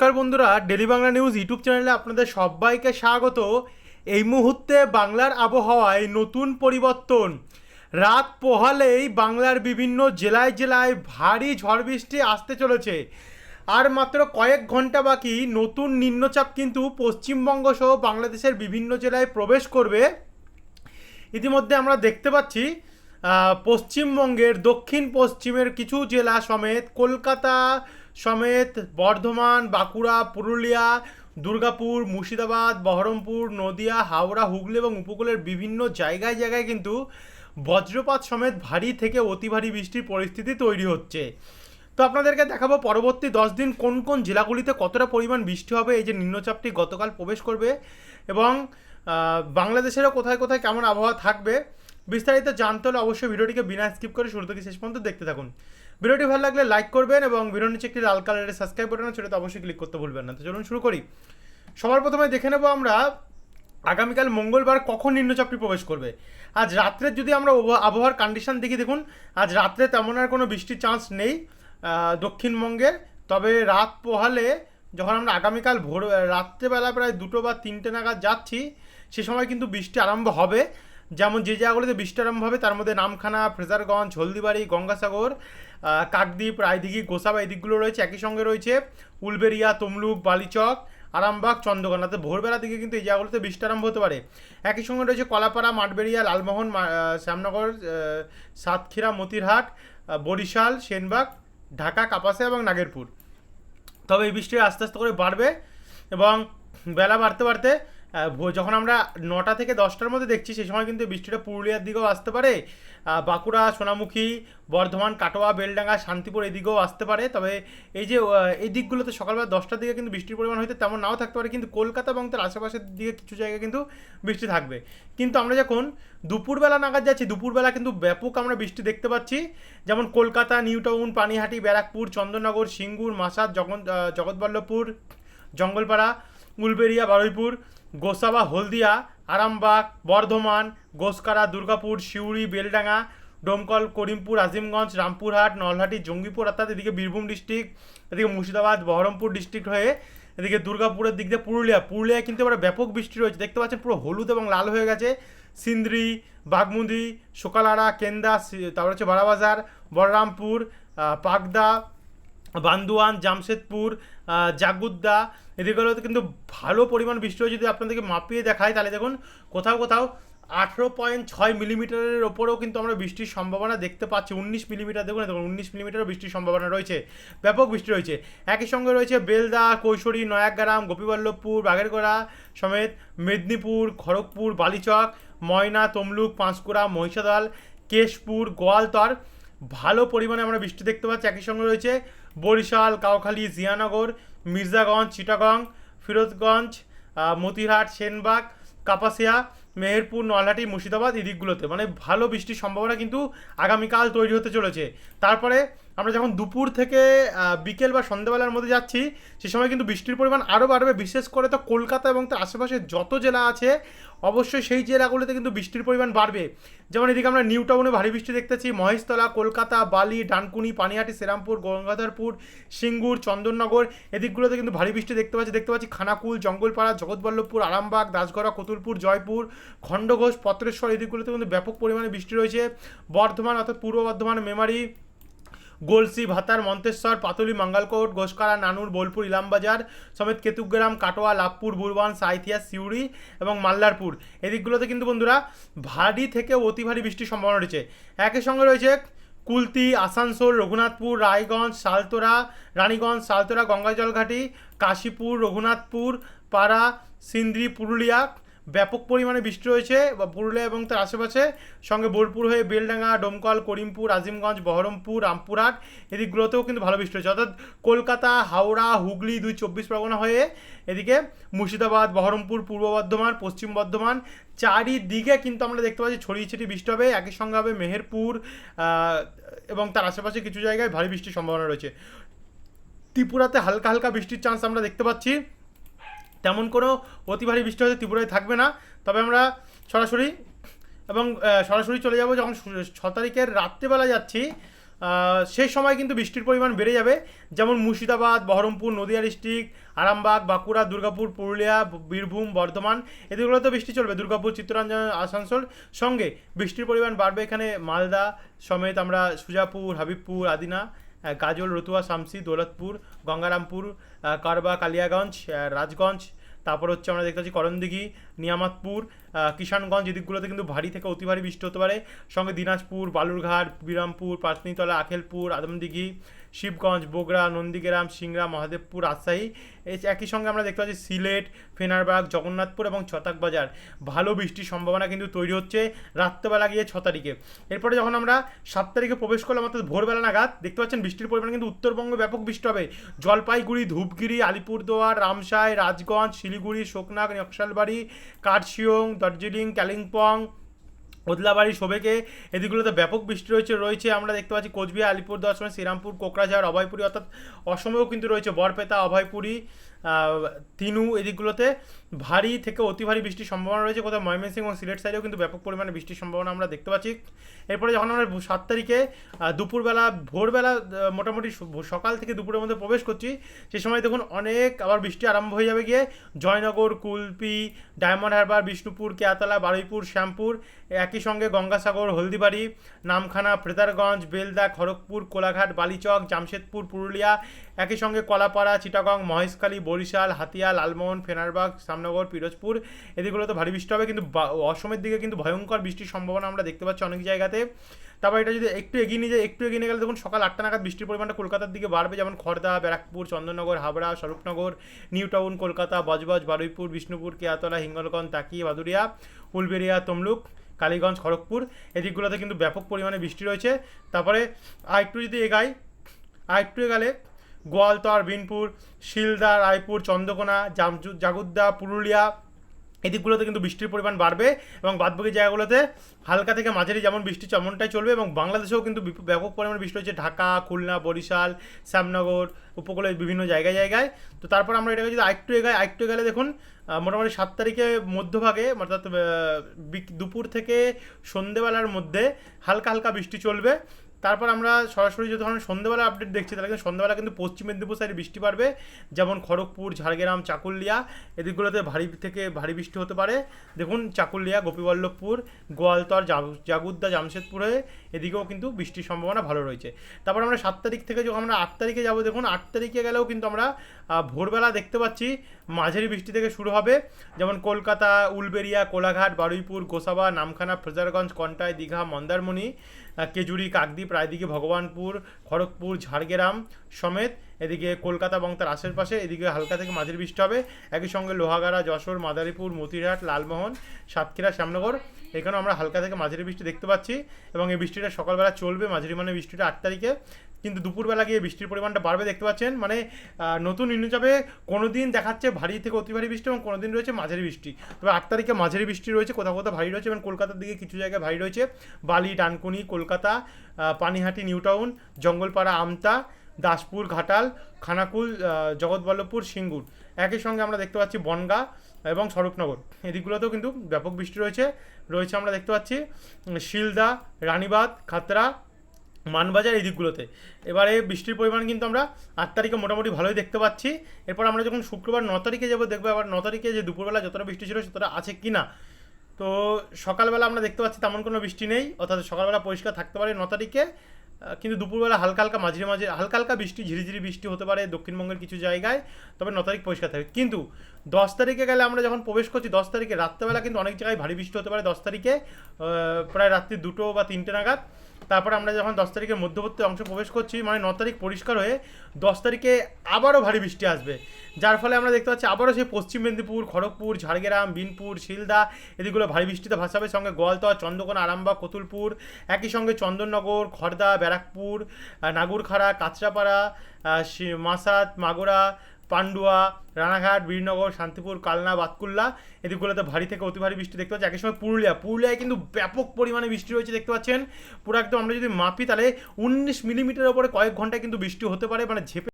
নমস্কার বন্ধুরা, daily Bangla news YouTube চ্যানেলে আপনাদের সবাইকে স্বাগত। এই মুহূর্তে বাংলার আবহাওয়ায় নতুন পরিবর্তন। রাত পোহালেই বাংলার বিভিন্ন জেলায় জেলায় ভারী ঝড় বৃষ্টি আসতে চলেছে। আর মাত্র কয়েক ঘণ্টা বাকি নতুন নিম্নচাপ কিন্তু পশ্চিমবঙ্গ সহ বাংলাদেশের বিভিন্ন জেলায় প্রবেশ করবে। ইতিমধ্যে আমরা দেখতে পাচ্ছি পশ্চিমবঙ্গের দক্ষিণ পশ্চিমের কিছু জেলা সমেত কলকাতা সমেত বর্ধমান, বাঁকুড়া, পুরুলিয়া, দুর্গাপুর, মুর্শিদাবাদ, বহরমপুর, নদিয়া, হাওড়া, হুগলি এবং উপকূলের বিভিন্ন জায়গায় জায়গায় কিন্তু বজ্রপাত সমেত ভারী থেকে অতি ভারী বৃষ্টির পরিস্থিতি তৈরি হচ্ছে। তো আপনাদেরকে দেখাবো পরবর্তী দশ দিন কোন কোন জেলাগুলিতে কতটা পরিমাণ বৃষ্টি হবে, এই যে নিম্নচাপটি গতকাল প্রবেশ করবে এবং বাংলাদেশেরও কোথায় কোথায় কেমন আবহাওয়া থাকবে। বিস্তারিত জানতে হলে অবশ্যই ভিডিওটিকে বিনা স্কিপ করে শুরু থেকে শেষ পর্যন্ত দেখতে থাকুন। ভিডিওটি ভালো লাগলে লাইক করবেন এবং ভিডিওর নিচে একটি লাল কালারের সাবস্ক্রাইব বাটন সেটাতে অবশ্যই ক্লিক করতে ভুলবেন না। তো চলুন শুরু করি। সবার প্রথমে দেখে নেব আমরা আগামীকাল মঙ্গলবার কখন নিম্নচাপটি প্রবেশ করবে। আজ রাত্রে যদি আমরা আবহাওয়ার কন্ডিশন দেখি, দেখুন, আজ রাত্রে তেমন আর কোনো বৃষ্টির চান্স নেই দক্ষিণবঙ্গের। তবে রাত পোহালে যখন আমরা আগামীকাল ভোর, রাত্রেবেলা প্রায় দুটো বা তিনটে নাগাদ যাচ্ছি, সে সময় কিন্তু বৃষ্টি আরম্ভ হবে। যেমন যে জায়গাগুলোতে বৃষ্টি হবে, তার মধ্যে নামখানা, ফ্রেজারগঞ্জ, হলদিবাড়ি, গঙ্গাসাগর কাকদ্বীপ, রায়দিঘি, গোসাবা এই দিকগুলো রয়েছে। একই সঙ্গে রয়েছে উলবেরিয়া, তমলুক, বালিচক, আরামবাগ চন্দ্রকোনাতে ভোরবেলা দিকে কিন্তু এই জায়গাগুলোতে বৃষ্টি হতে পারে। একই সঙ্গে রয়েছে কলাপাড়া, মাঠবেড়িয়া, লালমোহন শ্যামনগর সাতক্ষীরা, মতিরহাট বরিশাল, সেনবাগ, ঢাকা, কাপাসিয়া এবং নাগেরপুর। তবে এই বৃষ্টি আস্তে আস্তে করে বাড়বে এবং বেলা বাড়তে বাড়তে যখন আমরা নটা থেকে দশটার মধ্যে দেখছি, সেই সময় কিন্তু বৃষ্টিটা পুরুলিয়ার দিকেও আসতে পারে বাঁকুড়া, সোনামুখী, বর্ধমান, কাটোয়া, বেলডাঙ্গা, শান্তিপুর এই দিকেও আসতে পারে। তবে এই যে এই দিকগুলোতে সকালবেলা দশটার দিকে কিন্তু বৃষ্টির পরিমাণ হয়তো তেমন নাও থাকতে পারে, কিন্তু কলকাতা এবং তার আশেপাশের দিকে কিছু জায়গায় কিন্তু বৃষ্টি থাকবে। কিন্তু আমরা যখন দুপুরবেলা নাগাদ যাচ্ছি, দুপুরবেলা কিন্তু ব্যাপক আমরা বৃষ্টি দেখতে পাচ্ছি। যেমন কলকাতা নিউ টাউন পানিহাটি, ব্যারাকপুর, চন্দননগর, সিঙ্গুর, মাসাদ জগৎ জগৎবল্লভপুর, জঙ্গলপাড়া উলবেরিয়া বারুইপুর গোসাবা, হলদিয়া, আরামবাগ, বর্ধমান, গোসকারা, দুর্গাপুর, সিউড়ি, বেলডাঙ্গা, ডোমকল, করিমপুর, আজিমগঞ্জ, রামপুরহাট, নলহাটি, জঙ্গিপুর অর্থাৎ এদিকে বীরভূম ডিস্ট্রিক্ট এদিকে মুর্শিদাবাদ, বহরমপুর ডিস্ট্রিক্ট হয়ে এদিকে দুর্গাপুরের দিক দিয়ে পুরুলিয়া। পুরুলিয়ায় কিন্তু এবার ব্যাপক বৃষ্টি রয়েছে। দেখতে পাচ্ছেন পুরো হলুদ এবং লাল হয়ে গেছে। সিন্দ্রি বাগমুন্দি সোকালারা কেন্দা তারপর হচ্ছে বারাবাজার, বলরামপুর পাকদা বান্দুয়ান, জামশেদপুর জাগুদ্দা এদিকগুলোতে কিন্তু ভালো পরিমাণ বৃষ্টি হয়েছে যদি আপনাদেরকে মাপিয়ে দেখায় তাহলে দেখুন, কোথাও কোথাও আঠেরো পয়েন্ট ছয় মিলিমিটারের ওপরেও কিন্তু আমরা বৃষ্টির সম্ভাবনা দেখতে পাচ্ছি। উনিশ মিলিমিটার, দেখুন দেখুন, উনিশ মিলিমিটারও বৃষ্টির সম্ভাবনা রয়েছে। ব্যাপক বৃষ্টি রয়েছে। একই সঙ্গে রয়েছে বেলদা, কৈশোরী, নয়াগ্রাম, গোপীবল্লভপুর, বাগেরগড়া সমেত মেদিনীপুর, খড়গপুর, বালিচক, ময়না, তমলুক, পাঁশকুড়া, মহিষাদল, কেশপুর, গোয়ালতর। ভালো পরিমাণে আমরা বৃষ্টি দেখতে পাচ্ছি। একই সঙ্গে রয়েছে বরিশাল, কাউখালী, জিয়ানগর, মির্জাগঞ্জ, চিটাগং, ফিরোজগঞ্জ মতিহাট, সেনবাগ, কাপাসিয়া, মেহেরপুর নলহাটি মুর্শিদাবাদ এই দিকগুলোতে। মানে ভালো বৃষ্টির সম্ভাবনা কিন্তু আগামীকাল তৈরি হতে চলেছে। তারপরে আমরা যখন দুপুর থেকে বিকেল বা সন্ধ্যাবেলার মধ্যে যাচ্ছি, সে সময় কিন্তু বৃষ্টির পরিমাণ আরও বাড়বে। বিশেষ করে তো কলকাতা এবং তার আশেপাশে যত জেলা আছে, অবশ্যই সেই জেলাগুলোতে কিন্তু বৃষ্টির পরিমাণ বাড়বে। যেমন এদিকে আমরা নিউ টাউনে ভারী বৃষ্টি দেখতেছি। মহেশতলা, কলকাতা, বালি, ডানকুনি, পানিহাটি, শ্রীরামপুর, গঙ্গাধরপুর, সিঙ্গুর, চন্দননগর এদিকগুলোতে কিন্তু ভারী বৃষ্টি দেখতে পাচ্ছি। দেখতে পাচ্ছি খানাকুল, জঙ্গলপাড়া, জগৎবল্লভপুর, আরামবাগ, দাসগড়া, কতুলপুর, জয়পুর, খণ্ডঘোষ, পত্রেশ্বর এদিকগুলোতে কিন্তু ব্যাপক পরিমাণে বৃষ্টি রয়েছে। বর্ধমান অর্থাৎ পূর্ব বর্ধমান, মেমারি গোলসি, ভাতার, মন্তেশ্বর, পাতলি, মাঙ্গালকোট ঘোষকারা নানুর, বোলপুর, ইলামবাজার সমেত কেতুগ্রাম, কাটোয়া, লাভপুর বুরবান সাঁইথিয়া, সিউড়ি এবং মাল্লারপুর এদিকগুলোতে কিন্তু বন্ধুরা ভারী থেকে অতি ভারী বৃষ্টির সম্ভাবনা রয়েছে। একই সঙ্গে রয়েছে কুলতি, আসানসোল, রঘুনাথপুর, রায়গঞ্জ সালতোরা রানীগঞ্জ সালতোরা গঙ্গাজলঘাটি, কাশীপুর, রঘুনাথপুর, পাড়া, সিন্দ্রি, পুরুলিয়া ব্যাপক পরিমাণে বৃষ্টি রয়েছে বা পুরুলিয়া এবং তার আশেপাশে। সঙ্গে বোলপুর হয়ে বেলডাঙ্গা, ডোমকল, করিমপুর, আজিমগঞ্জ, বহরমপুর, রামপুরহাট এদিকগুলোতেও কিন্তু ভালো বৃষ্টি হয়েছে। অর্থাৎ কলকাতা, হাওড়া, হুগলি দুই চব্বিশ পরগনা হয়ে এদিকে মুর্শিদাবাদ, বহরমপুর, পূর্ব বর্ধমান, পশ্চিম বর্ধমান চারিদিকে কিন্তু আমরা দেখতে পাচ্ছি ছড়িয়ে ছিটিয়ে বৃষ্টি হবে। একই সঙ্গে হবে মেহেরপুর এবং তার আশেপাশে কিছু জায়গায় ভারী বৃষ্টির সম্ভাবনা রয়েছে। ত্রিপুরাতে হালকা হালকা বৃষ্টির চান্স আমরা দেখতে পাচ্ছি। তেমন কোনো অতি ভারী বৃষ্টি হয়তো ত্রিপুরায় থাকবে না। তবে আমরা সরাসরি এবং সরাসরি চলে যাব যখন ছ তারিখের রাত্রেবেলা যাচ্ছি সেই সময় কিন্তু বৃষ্টির পরিমাণ বেড়ে যাবে। যেমন মুর্শিদাবাদ, বহরমপুর, নদিয়া ডিস্ট্রিক্ট, আরামবাগ, বাঁকুড়া, দুর্গাপুর, পুরুলিয়া, বীরভূম, বর্ধমান এদিকগুলোতে বৃষ্টি চলবে। দুর্গাপুর, চিত্তরঞ্জন, আসানসোল সঙ্গে বৃষ্টির পরিমাণ বাড়বে এখানে। মালদা সমেত আমরা সুজাপুর, হাবিবপুর, আদিনা গাজল রতুয়া, শামসি, দৌলতপুর, গঙ্গারামপুর কারবা, কালিয়াগঞ্জ রাজগঞ্জ, তারপর হচ্ছে আমরা দেখতে পাচ্ছি করণদিঘি, নিয়ামতপুর কিষানগঞ্জ এদিকগুলোতে কিন্তু ভারী থেকে অতি ভারী বৃষ্টি হতে পারে। সঙ্গে দিনাজপুর, বালুরঘাট, বিরামপুর পাঁচনিতলা আখেলপুর, আদমদিঘি শিবগঞ্জ, বগুড়া, নন্দীগ্রাম, সিংড়া, মহাদেবপুর, রাজশাহী। এই একই সঙ্গে আমরা দেখতে পাচ্ছি সিলেট, ফেনারবাগ, জগন্নাথপুর এবং ছতাক বাজার। ভালো বৃষ্টির সম্ভাবনা কিন্তু তৈরি হচ্ছে রাত্রেবেলা গিয়ে ছ তারিখে। এরপরে যখন আমরা সাত তারিখে প্রবেশ করলাম, অর্থাৎ ভোরবেলা নাগাদ, দেখতে পাচ্ছেন বৃষ্টির পরিমাণ কিন্তু উত্তরবঙ্গে ব্যাপক বৃষ্টি হবে। জলপাইগুড়ি, ধূপগিরি, আলিপুরদুয়ার, রামসাই, রাজগঞ্জ, শিলিগুড়ি, শোকনাগ, নকশালবাড়ি কার্শিয়ং দার্জিলিং, কালিম্পং ওদলাবাড়ি সবেকে এদিকগুলোতে ব্যাপক বৃষ্টি রয়েছে রয়েছে আমরা দেখতে পাচ্ছি কোচবিহার আলিপুর দর্শন শ্রীরামপুর কোকরাঝাড় অভয়পুরী অর্থাৎ অসমেও কিন্তু রয়েছে বরপেতা অভয়পুরি। তিনু এদিকগুলোতে ভারী থেকে অতি ভারী বৃষ্টির সম্ভাবনা রয়েছে। কোথাও ময়মনসিংহ এবং সিলেট সাইডেও কিন্তু ব্যাপক পরিমাণে বৃষ্টির সম্ভাবনা আমরা দেখতে পাচ্ছি। এরপরে যখন আমরা সাত তারিখে দুপুরবেলা, ভোরবেলা মোটামুটি সকাল থেকে দুপুরের মধ্যে প্রবেশ করছি সেই সময় দেখুন অনেক আবার বৃষ্টি আরম্ভ হয়ে যাবে গিয়ে জয়নগর, কুলপি, ডায়মন্ড হারবার, বিষ্ণুপুর, কেয়াতলা, বারুইপুর, শ্যামপুর, একই সঙ্গে গঙ্গাসাগর, হলদিবাড়ি, নামখানা ফ্রেদারগঞ্জ বেলদা, খড়গপুর, কোলাঘাট, বালিচক, জামশেদপুর, পুরুলিয়া একই সঙ্গে কলাপাড়া, চিটাগং, মহেশখালী, বরিশাল, হাতিয়া, লালমোহন, ফেনারবাগ শ্যামনগর পিরোজপুর এদিকগুলোতে ভারী বৃষ্টি হবে। কিন্তু অসমের দিকে কিন্তু ভয়ঙ্কর বৃষ্টির সম্ভাবনা আমরা দেখতে পাচ্ছি অনেক জায়গাতে। তারপর এটা যদি একটু এগিয়ে নিয়ে যায় একটু এগিয়ে নিয়ে গেলে দেখুন সকাল আটটা নাগাদ বৃষ্টির পরিমাণটা কলকাতার দিকে বাড়বে। যেমন খড়দা ব্যারাকপুর, চন্দননগর, হাবড়া, স্বরূপনগর, নিউ টাউন, কলকাতা, বজবজ, বারুইপুর, বিষ্ণুপুর, কেয়াতলা, হিঙ্গলগঞ্জ তাকি বাদুরিয়া উলবেরিয়া তমলুক, কালীগঞ্জ, খড়গপুর এদিকগুলোতে কিন্তু ব্যাপক পরিমাণে বৃষ্টি রয়েছে। তারপরে আর একটু যদি এগাই আর একটু এগালে গোয়ালতর, বিনপুর, শিলদা, রায়পুর, চন্দ্রকোনা জাগুদ্দা, পুরুলিয়া এদিকগুলোতে কিন্তু বৃষ্টির পরিমাণ বাড়বে এবং বাদবাকি জায়গাগুলোতে হালকা থেকে মাঝারি যেমন বৃষ্টি তেমনটাই চলবে এবং বাংলাদেশেও কিন্তু ব্যাপক পরিমাণে বৃষ্টি হচ্ছে ঢাকা, খুলনা, বরিশাল, শ্যামনগর উপকূলের বিভিন্ন জায়গায় জায়গায়। তো তারপর আমরা এটাকে যদি আরেকটু এগাই, আরেকটু এগালে দেখুন মোটামুটি সাত তারিখে মধ্যভাগে, অর্থাৎ দুপুর থেকে সন্ধেবেলার মধ্যে হালকা হালকা বৃষ্টি চলবে। তারপর আমরা সরাসরি যদি ধরুন সন্ধ্যেবেলা আপডেট দেখছি, তাহলে কিন্তু সন্ধ্যাবেলা কিন্তু পশ্চিম মেদিনীপুর সাইডে বৃষ্টি পারবে। যেমন খড়গপুর, ঝাড়গ্রাম, চাকুলিয়া, এদিকগুলোতে ভারী থেকে ভারী বৃষ্টি হতে পারে। দেখুন, চাকুলিয়া, গোপীবল্লভপুর, গোয়ালতর, জাগ- জাগুদ্দা, জামশেদপুরে এদিকেও কিন্তু বৃষ্টির সম্ভাবনা ভালো রয়েছে। তারপর আমরা সাত তারিখ থেকে যখন আমরা আট তারিখে যাব, দেখুন, আট তারিখে গেলেও কিন্তু আমরা ভোরবেলা দেখতে পাচ্ছি মাঝারি বৃষ্টি থেকে শুরু হবে। যেমন কলকাতা উলবেরিয়া কোলাঘাট, বারুইপুর, গোসাবা, নামখানা, ফ্রেজারগঞ্জ, কন্টাই, দীঘা, মন্দারমণি। কেজুরি কাকদ্বীপ রায়দিঘি ভগবানপুর খড়গপুর ঝাড়গ্রাম সমেত এদিকে কলকাতা এবং তার আশেপাশে, এদিকে হালকা থেকে মাঝারি বৃষ্টি হবে। একই সঙ্গে লোহাগাড়া, যশোর, মাদারীপুর, মতিরহাট, লালমোহন, সাতক্ষীরা, শ্যামনগর, এখানেও আমরা হালকা থেকে মাঝারি বৃষ্টি দেখতে পাচ্ছি এবং এই বৃষ্টিটা সকালবেলা চলবে, মাঝারি মানে বৃষ্টিটা আট তারিখে। কিন্তু দুপুরবেলা গিয়ে বৃষ্টির পরিমাণটা বাড়বে দেখতে পাচ্ছেন। মানে নতুন নিম্নচাপে কোনো দিন দেখাচ্ছে ভারী থেকে অতি ভারী বৃষ্টি এবং কোনো দিন রয়েছে মাঝারি বৃষ্টি। তবে আট তারিখে মাঝারি বৃষ্টি রয়েছে, কোথাও কোথাও ভারী রয়েছে এবং কলকাতার দিকে কিছু জায়গায় ভারী রয়েছে। Bally, Dankuni, Kolkata Panihati New Town Jangalpara, Amta Daspur, Ghatal, Khanakul Jagatballavpur, Singur. একই সঙ্গে আমরা দেখতে পাচ্ছি বনগা এবং স্বরূপনগর। এদিকগুলোতেও কিন্তু ব্যাপক বৃষ্টি রয়েছে। রয়েছে আমরা দেখতে পাচ্ছি শিলদা, রানীবাঁধ খাতরা মানবাজার এই দিকগুলোতে। এবারে বৃষ্টির পরিমাণ কিন্তু আমরা আট তারিখে মোটামুটি ভালোই দেখতে পাচ্ছি। এরপর আমরা যখন শুক্রবার ন তারিখে যাব, দেখব আবার ন তারিখে যে দুপুরবেলা যতটা বৃষ্টি ছিল ততটা আছে কি না তো সকালবেলা আমরা দেখতে পাচ্ছি তেমন কোনো বৃষ্টি নেই, অর্থাৎ সকালবেলা পরিষ্কার থাকতে পারে ন তারিখে। কিন্তু দুপুরবেলা হালকা হালকা মাঝে মাঝে হালকা হালকা বৃষ্টি, ঝিরিঝিরি বৃষ্টি হতে পারে দক্ষিণবঙ্গের কিছু জায়গায়, তবে ন তারিখ পরিষ্কার থাকবে কিন্তু দশ তারিখে গেলে আমরা যখন প্রবেশ করছি, দশ তারিখে রাত্রেবেলা কিন্তু অনেক জায়গায় ভারী বৃষ্টি হতে পারে। দশ তারিখে প্রায় রাত্রি দুটো বা তিনটে নাগাদ। তারপরে আমরা যখন দশ তারিখের মধ্যবর্তী অংশ প্রবেশ করছি মানে ন তারিখ পরিষ্কার হয়ে দশ তারিখে আবারও ভারী বৃষ্টি আসবে। যার ফলে আমরা দেখতে পাচ্ছি আবারও সেই পশ্চিম মেদিনীপুর, খড়গপুর, ঝাড়গ্রাম, বিনপুর, শিলদা, এদিকগুলো ভারী বৃষ্টিতে ভাসাবে। সঙ্গে গোয়ালতর চন্দ্রকোনা আরামবাগ, কতুলপুর, একই সঙ্গে চন্দননগর, খড়দা, ব্যারাকপুর নাগুরখাড়া, কাঁচরাপাড়া মাসাত মাগুরা পান্ডুয়া, রানাঘাট, বীরনগর, শান্তিপুর, কালনা, বাতকুল্লা এদিকগুলোতে ভারী থেকে অতি ভারী বৃষ্টি দেখতে পাচ্ছি। একই সময় পুরুলিয়া। পুরুলিয়ায় কিন্তু ব্যাপক পরিমাণে বৃষ্টি রয়েছে দেখতে পাচ্ছেন। পুরো একদম আমরা যদি মাপি, তাহলে উনিশ মিলিমিটারের ওপরে কয়েক ঘন্টায় কিন্তু বৃষ্টি হতে পারে মানে ঝেপে